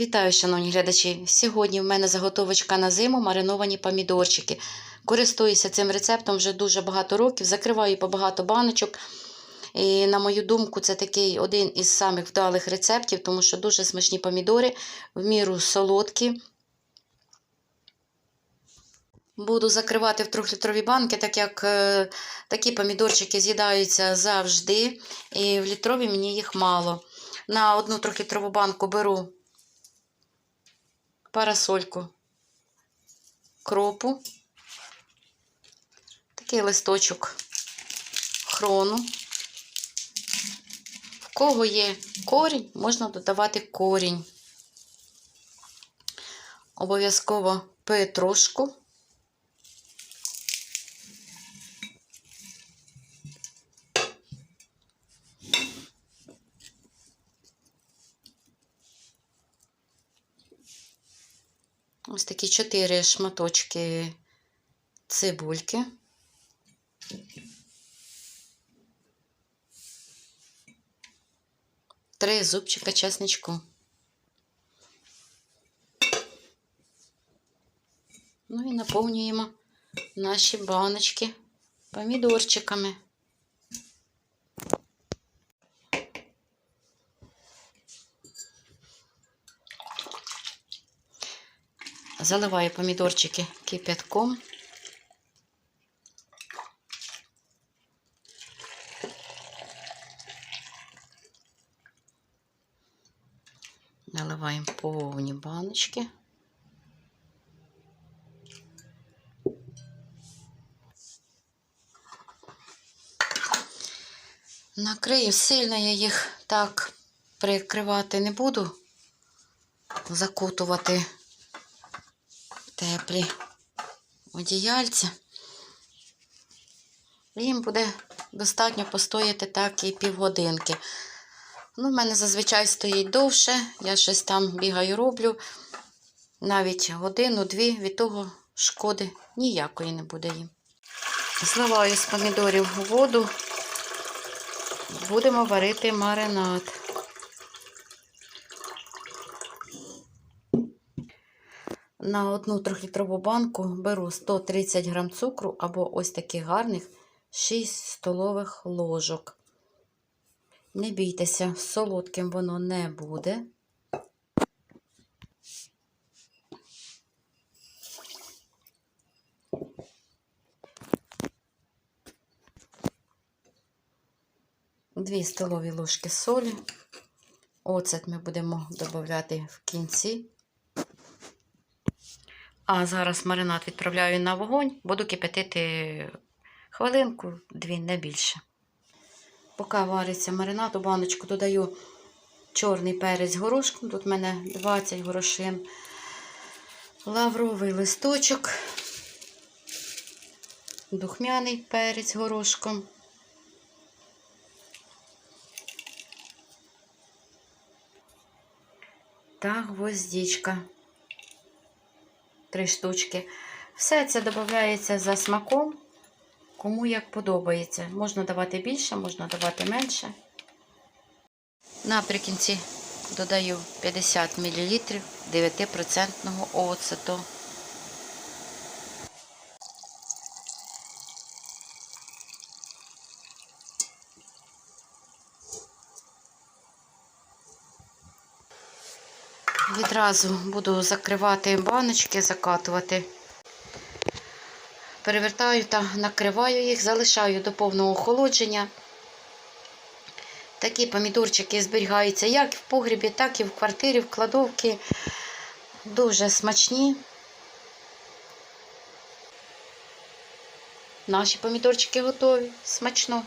Вітаю, шановні глядачі! Сьогодні в мене заготовочка на зиму мариновані помідорчики. Користуюся цим рецептом вже дуже багато років, закриваю по багато баночок. І, на мою думку, це такий один із самих вдалих рецептів, тому що дуже смачні помідори, в міру солодкі. Буду закривати в трьохлітрові банки, так як е, такі помідорчики з'їдаються завжди, і в літрові мені їх мало. На одну трьохлітрову банку беру парасольку кропу, такий листочок хрону. В кого є корінь, можна додавати корінь. Обов'язково петрушку. Ось такі чотири шматочки цибульки. Три зубчика чесничку. Ну і наповнюємо наші баночки помідорчиками. Заливаю помідорчики кипятком. Наливаємо повні баночки. Накрию сильно я їх так прикривати не буду, закутувати теплі одіяльця. Їм буде достатньо постояти так і півгодинки. Ну, в мене зазвичай стоїть довше, я щось там бігаю, роблю. Навіть годину-дві від того шкоди ніякої не буде їм. Зливаю з помідорів воду, будемо варити маринад. На одну трьохлітрову банку беру 130 грам цукру або ось таких гарних 6 столових ложок. Не бійтеся, солодким воно не буде. Дві столові ложки солі. Оцет ми будемо додати в кінці. А зараз маринад відправляю на вогонь, буду кипятити хвилинку, дві, не більше. Поки вариться маринад, у баночку додаю чорний перець горошком. Тут в мене 20 горошин, лавровий листочок, духмяний перець горошком. Та гвоздичка. Три штучки. Все це додається за смаком, кому як подобається. Можна давати більше, можна давати менше. Наприкінці додаю 50 мл 9% оцету. Відразу буду закривати баночки, закатувати. Перевертаю та накриваю їх, залишаю до повного охолодження. Такі помідорчики зберігаються як в погрібі, так і в квартирі, в кладовці. Дуже смачні. Наші помідорчики готові. Смачного.